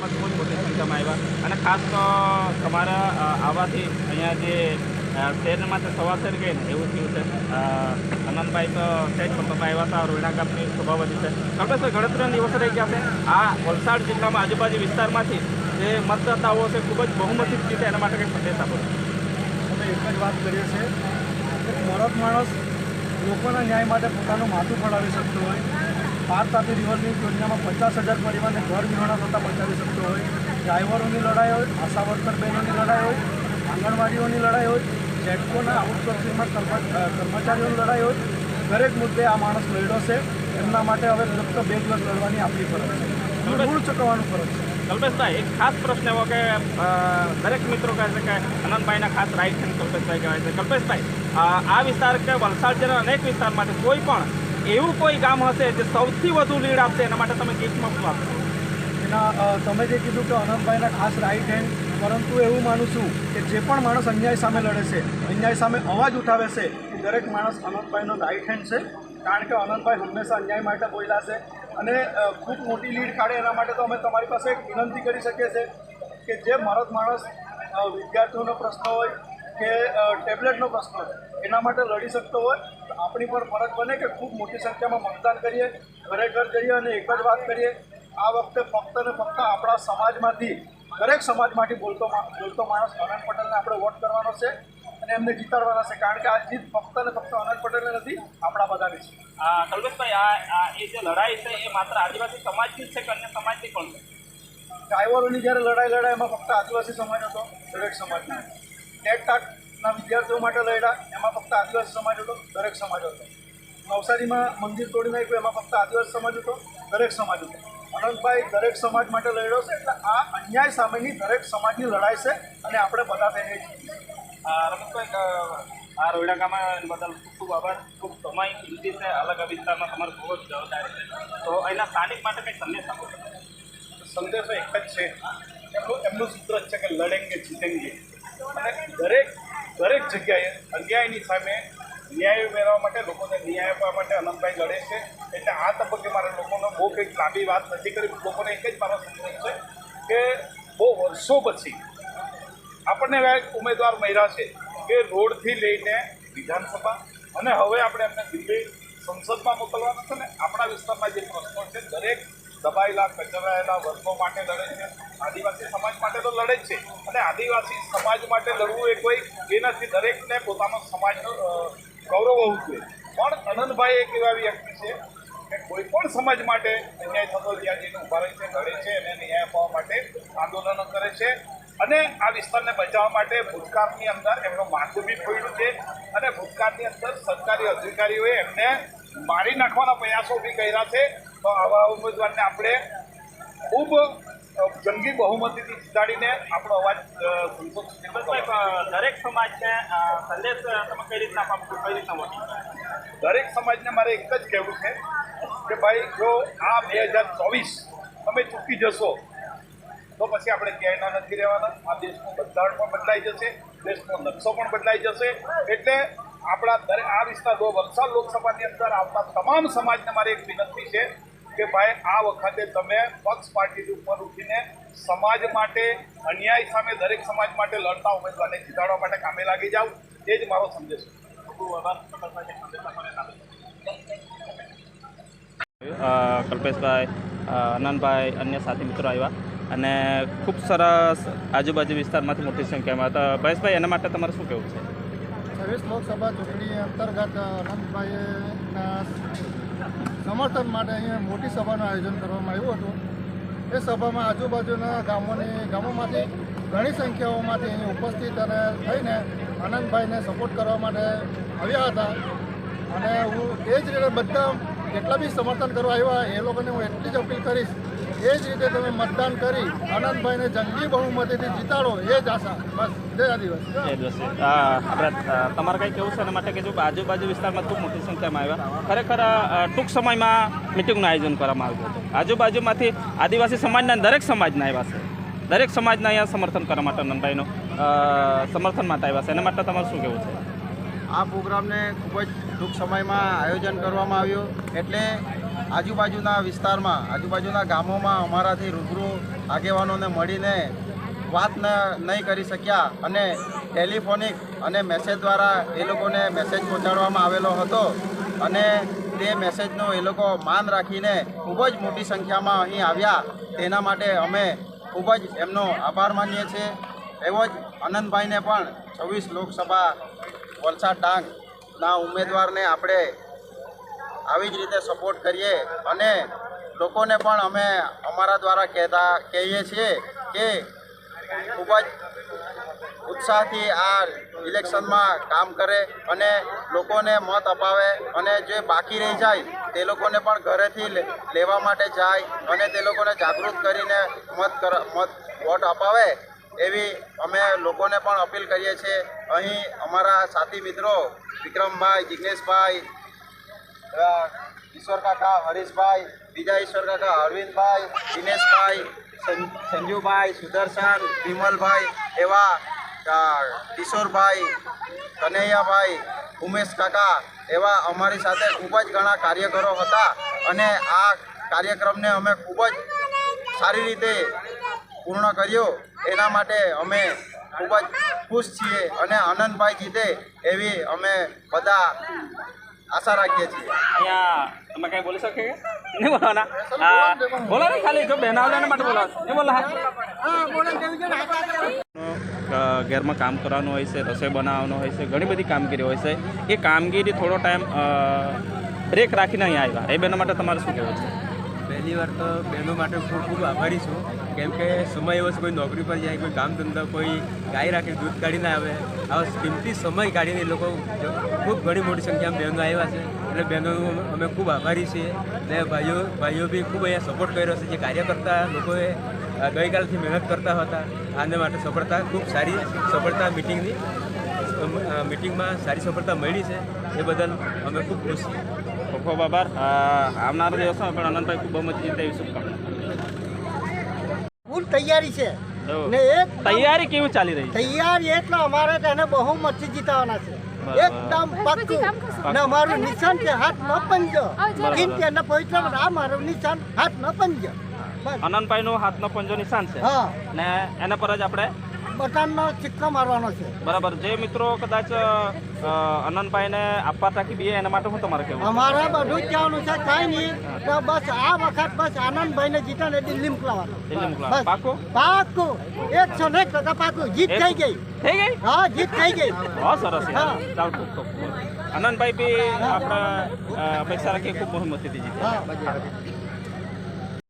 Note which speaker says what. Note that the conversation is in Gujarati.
Speaker 1: બહુ જ મોટી સંખ્યામાં આવ્યા. અને ખાસ તો તમારા આવવાથી અહીંયા જે શહેર માટે સવા સવાસર ગઈ ને એવું થયું છે. અનંતભાઈ તો સ્ટેજ પર તમે આવ્યા હતા રોહિણા ગામની સભા વધી છે. કલ્પેશભાઈ ગણતરીના દિવસો રહી ગયા છે આ વલસાડ જિલ્લામાં આજુબાજુ વિસ્તારમાંથી જે મતદાતાઓ છે, ખૂબ જ બહુમતી જીતે, એના માટે કંઈક સંદેશ આપો.
Speaker 2: અમે એક જ વાત કરીએ છીએ. કે માણસ લોકોના ન્યાય માટે પોતાનું માથું ફળાવી શકતો હોય. પાર સાથે રિવરની યોજનામાં પચાસ હજાર પરિવારને ઘર વિહોણા થતાં બચાવી શકતો હોય ડ્રાઈવરોની લડાઈ હોય આશા વર્કર બહેનોની લડાઈ હોય આંગણવાડીઓની લડાઈ હોય જેટકોના આઉટસોર્સિંગમાં કર્મચારીઓની લડાઈ હોય દરેક મુદ્દે આ માણસ લડ્યો છે. એમના માટે હવે ફક્ત બે દિવસ લડવાની આપણી ફરજ છે. મૂળ ચૂકવવાનું ફરજ છે.
Speaker 1: કલ્પેશભાઈ એક ખાસ પ્રશ્ન એવો કે દરેક મિત્રો કહે છે કે આનંદભાઈના ખાસ રાઈટ હેન્ડ કલ્પેશભાઈ કહેવાય છે. કલ્પેશભાઈ આ વિસ્તાર કે વલસાડ જેના અનેક વિસ્તારમાંથી કોઈ પણ એવું કોઈ ગામ હશે જે સૌથી વધુ લીડ આપશે? એના માટે તમે ગીફ્ટમાં શું આપશો?
Speaker 2: એના તમે જે કીધું કે અનંતભાઈના ખાસ રાઈટ હેન્ડ પરંતુ એવું માનું છું કે જે પણ માણસ અન્યાય સામે લડે છે, અન્યાય સામે અવાજ ઉઠાવે છે, એ દરેક માણસ અનંતભાઈનો રાઈટ હેન્ડ છે. કારણ કે અનંતભાઈ હંમેશા અન્યાય માટે બોલ્યા અને ખૂબ મોટી લીડ કાઢે. એના માટે તો અમે તમારી પાસે એક વિનંતી કરી શકીએ છીએ કે જે મરદ માણસ વિદ્યાર્થીઓનો પ્રશ્ન હોય કે ટેબ્લેટનો પ્રશ્ન હોય, એના માટે લડી શકતો હોય. આપણી પર ફરજ બને કે ખૂબ મોટી સંખ્યામાં મતદાન કરીએ ઘરે ઘર જઈએ અને એક જ વાત કરીએ આ વખતે ફક્ત ને ફક્ત આપણા સમાજમાંથી દરેક સમાજમાંથી બોલતો બોલતો માણસ અનંત પટેલને આપણે વોટ કરવાનો છે અને એમને જીતાડવાના છે. કારણ કે આ જીત ફક્ત ને ફક્ત અનંત પટેલને નથી આપણા બધાની છે.
Speaker 1: કલ્પેશભાઈ આ એ જે લડાઈ છે એ માત્ર આદિવાસી સમાજની જ છે કે અન્ય સમાજની પણ છે?
Speaker 2: ડ્રાઈવરોની જ્યારે લડાઈ લડાઈ એમાં ફક્ત આદિવાસી સમાજ હતો દરેક સમાજના. ટેટ ટાટના વિદ્યાર્થીઓ માટે લડ્યા એમાં ફક્ત આદિવાસી સમાજ હતો દરેક સમાજ હતો. નવસારીમાં મંદિર તોડી નાખ્યું એમાં ફક્ત આદિવાસી સમાજ હતો દરેક સમાજ હતો. અનંતભાઈ દરેક સમાજ માટે લડ્યો છે એટલે આ અન્યાય સામેની દરેક સમાજની લડાઈ છે અને આપણે બધા થઈને
Speaker 1: અ, આ રોહિડા ગામમાં બદલ ખૂબ ખૂબ આભાર ખૂબ સમય કિંમતી છે અલગ વિસ્તારમાં તમારે ખૂબ જ જવાબદારી છે. તો એના સ્થાનિક માટે કંઈ સંદેશ આપો
Speaker 2: સંદેશો એક જ છે. એમનું એમનું સૂત્ર જ છે કે લડેંગે જીતેંગે. અને દરેક દરેક જગ્યાએ અન્યાયની સામે ન્યાય મેળવવા માટે લોકોને ન્યાય આપવા માટે અનંતભાઈ લડે છે. એટલે આ તબક્કે મારે લોકોનો બહુ કંઈક લાંબી વાત નથી કરી લોકોને એક જ મારો સંદેશ છે કે બહુ વર્ષો પછી આપણને ઉમેદવાર મળ્યા છે કે રોડથી લઈને વિધાનસભા અને હવે આપણે એમને દિલ્હી સંસદમાં મોકલવાના છે ને આપણા વિસ્તારમાં જે પ્રશ્નો છે, દરેક દબાયેલા કચરાયેલા વર્ગો માટે લડે છે. આદિવાસી સમાજ માટે તો લડે જ છે. અને આદિવાસી સમાજ માટે લડવું એ કોઈ એ નથી. દરેકને પોતાનો સમાજનો ગૌરવ હોવું જોઈએ. પણ અનંતભાઈ એક એવા વ્યક્તિ છે કે કોઈ પણ સમાજ માટે અન્યાય થતો ત્યાં જઈને ઊભા રહે છે, લડે છે અને ન્યાય અપાવવા માટે આંદોલનો કરે છે. અને આ વિસ્તારને બચાવવા માટે ભૂતકાળની અંદર એમનું માથું બી ફોડ્યું છે. અને ભૂતકાળની અંદર સરકારી અધિકારીઓએ એમને મારી નાખવાના પ્રયાસો બી કર્યા છે. તો આવા ઉમેદવારને આપણે ખૂબ જંગી બહુમતીથી જીતાડીને આપણો અવાજ
Speaker 1: દરેક સમાજને સંદેશ તમે કઈ રીતના કઈ રીતના
Speaker 2: દરેક સમાજને મારે એક જ કહેવું છે કે ભાઈ જો આ બે હજાર ચોવીસ તમે ચૂકી જશો તો પછી આપણે ક્યાંયના નથી રહેવાના. આ દેશનું બંધારણ પણ બદલાઈ જશે દેશનો નકશો પણ બદલાઈ જશે. એટલે આપણા દરેક આ વિસ્તાર વલસાડ લોકસભાની અંદર આવતા તમામ સમાજને મારી એક વિનંતી છે કે ભાઈ આ વખતે તમે પક્ષ પાર્ટી ઉપર ઉઠીને સમાજ માટે અન્યાય સામે દરેક સમાજ માટે લડતા ઉમેદવારને જીતાડવા માટે કામે લાગી જાઓ. એ જ મારો સંદેશ
Speaker 1: કલ્પેશભાઈ આનંદભાઈ અન્ય સાથી મિત્રો આવ્યા. અને ખૂબ સરસ આજુબાજુ વિસ્તારમાંથી મોટી સંખ્યામાં હતા ભાઈશભાઈ એના માટે તમારે શું કહેવું છે?
Speaker 3: છવ્વીસ લોકસભા ચૂંટણી અંતર્ગત અનંતભાઈના સમર્થન માટે અહીંયા મોટી સભાનું આયોજન કરવામાં આવ્યું હતું. એ સભામાં આજુબાજુના ગામોની, ગામોમાંથી ઘણી સંખ્યાઓમાંથી અહીં ઉપસ્થિત અને થઈને આનંદભાઈને સપોર્ટ કરવા માટે આવ્યા હતા. અને હું એ જ રીતે બધા જેટલા બી સમર્થન કરવા આવ્યા, એ લોકોને હું એટલી જ અપીલ કરીશ એ જ રીતે તમે મતદાન કરી આનંદભાઈને જંગી બહુમતીથી જીતાડો એ જ આશા. બસ જય આદિવાસી.
Speaker 1: આપણે તમારે કંઈ કેવું છે? એના માટે કે જો આજુબાજુ વિસ્તારમાં ખૂબ મોટી સંખ્યામાં આવ્યા. ખરેખર ટૂંક સમયમાં મિટિંગનું આયોજન કરવામાં આવ્યું હતું. આજુબાજુમાંથી આદિવાસી સમાજના દરેક સમાજના આવ્યા છે. દરેક સમાજના અહીંયા સમર્થન કરવા માટે નંદભાઈનું સમર્થન માટે આવ્યા છે. એના માટે તમારે શું કહેવું છે?
Speaker 4: આ પ્રોગ્રામને ખૂબ જ ટૂંક સમયમાં આયોજન કરવામાં આવ્યું. એટલે આજુબાજુના વિસ્તારમાં, આજુબાજુના ગામોમાં અમારાથી રૂબરૂ આગેવાનોને મળીને વાત નહીં કરી શક્યા અને ટેલિફોનિક અને મેસેજ દ્વારા એ લોકોને મેસેજ પહોંચાડવામાં આવેલો હતો અને તે મેસેજનો એ લોકો માન રાખીને ખૂબ જ મોટી સંખ્યામાં અહીં આવ્યા. તેના માટે અમે ખૂબ જ એમનો આભાર માનીએ છીએ. એવો જ આનંદભાઈને પણ છવ્વીસ લોકસભા વલસાડ ડાંગના ઉમેદવારને આપણે આવી જ રીતે સપોર્ટ કરીએ અને લોકોને પણ અમે અમારા દ્વારા કહેતા કહીએ છીએ કે ખૂબ જ ઉત્સાહથી આ ઇલેક્શનમાં કામ કરે અને લોકોને મત અપાવે અને જે બાકી રહી જાય તે લોકોને પણ ઘરેથી લેવા માટે જાય અને તે લોકોને જાગૃત કરીને મત કર, મત, વોટ અપાવે એવી અમે લોકોને પણ અપીલ કરીએ છીએ. અહીં અમારા સાથી મિત્રો વિક્રમભાઈ, જિગ્નેશભાઈ ઈશ્વર કાકા, હરીશભાઈ, બીજા ઈશ્વર કાકા, અરવિંદભાઈ, દિનેશભાઈ સંજુભાઈ, સુદર્શન, વિમલભાઈ, એવા કિશોરભાઈ, કનૈયાભાઈ, ઉમેશ કાકા એવા અમારી સાથે ખૂબ જ ઘણા કાર્યકરો હતા અને આ કાર્યક્રમને અમે ખૂબ જ સારી રીતે પૂર્ણ કર્યો. એના માટે અમે ખૂબ જ ખુશ છીએ અને આનંદભાઈ જીતે એવી અમે બધા આશા રાખીએ છીએ.
Speaker 1: અહીંયા તમે કઈ બોલી શકે નહીં બોલવાના? હા. બોલો ને ખાલી જો બેન માટે બોલો. નહીં બોલો હા. ઘરમાં કામ કરવાનું હોય છે રસોઈ બનાવવાનું હોય છે ઘણી બધી કામગીરી હોય છે. એ કામગીરી થોડો ટાઈમ બ્રેક રાખીને અહીંયા આવ્યા. એ બેના માટે તમારે શું કહેવું છે?
Speaker 5: પહેલી વાર તો બહેનો માટે ખૂબ ખૂબ આભારી છું. કેમ કે સમય એવો છે, કોઈ નોકરી પર જાય, કોઈ કામ ધંધા, કોઈ ગાય રાખી, દૂધ કાઢીને આવે. આવા કિંમતી સમય કાઢીને લોકો ખૂબ ઘણી મોટી સંખ્યામાં બહેનો આવ્યા છે. એટલે બહેનોનું અમે ખૂબ આભારી છીએ. અને ભાઈઓ ભાઈઓ બી ખૂબ અહીંયા સપોર્ટ કર્યો છે. જે કાર્યકર્તા લોકોએ ગઈકાલથી મહેનત કરતા હતા, આને માટે સફળતા ખૂબ સારી સફળતા મિટિંગની મિટિંગમાં સારી સફળતા મળી છે. એ બદલ અમે ખૂબ ખુશ છીએ.
Speaker 1: ખૂબ ખૂબ આભાર આવનારા દિવસમાં પણ આનંદભાઈ ખૂબ બહુમતી જીતે એવી શુભકામના.
Speaker 6: ફૂલ તૈયારી છે. ને એક
Speaker 1: તૈયારી કેવી ચાલી રહી
Speaker 6: તૈયારી એટલે અમારે તેને બહુ મતથી જીતાવાના છે. એકદમ પાક્કું. ને અમારું નિશાન છે હાથ ન પંજો. કે એના પવિત્ર આ મારું નિશાન હાથ ન પંજો. આનંદભાઈ
Speaker 1: નું હાથ નો પંજો નિશાન છે. ને એના પર જ આપણે
Speaker 6: બટનનો સિક્કો મારવાનો છે.
Speaker 1: બરાબર. જે મિત્રો કદાચ અનંતભાઈને આપવા તાકી બે એના માટે હું તમારે કહેવું
Speaker 6: અમારે બધું જ કહેવાનું છે કાંઈ નહીં. તો બસ આ વખત બસ આનંદભાઈને જીતા ને દિલ્હી મોકલાવાનો.
Speaker 1: દિલ્હી મોકલાવાનો.
Speaker 6: બસ.
Speaker 1: પાકું?
Speaker 6: પાકું એકસો ને એક ટકા પાકું. જીત થઈ ગઈ.
Speaker 1: થઈ ગઈ?
Speaker 6: હા જીત થઈ ગઈ.
Speaker 1: બહુ સરસ
Speaker 6: હા.
Speaker 1: ચાલ ખૂબ ખૂબ. આનંદભાઈ બી આપણા પૈસા રાખીએ ખૂબ બહુમતીથી દીધી
Speaker 6: હા.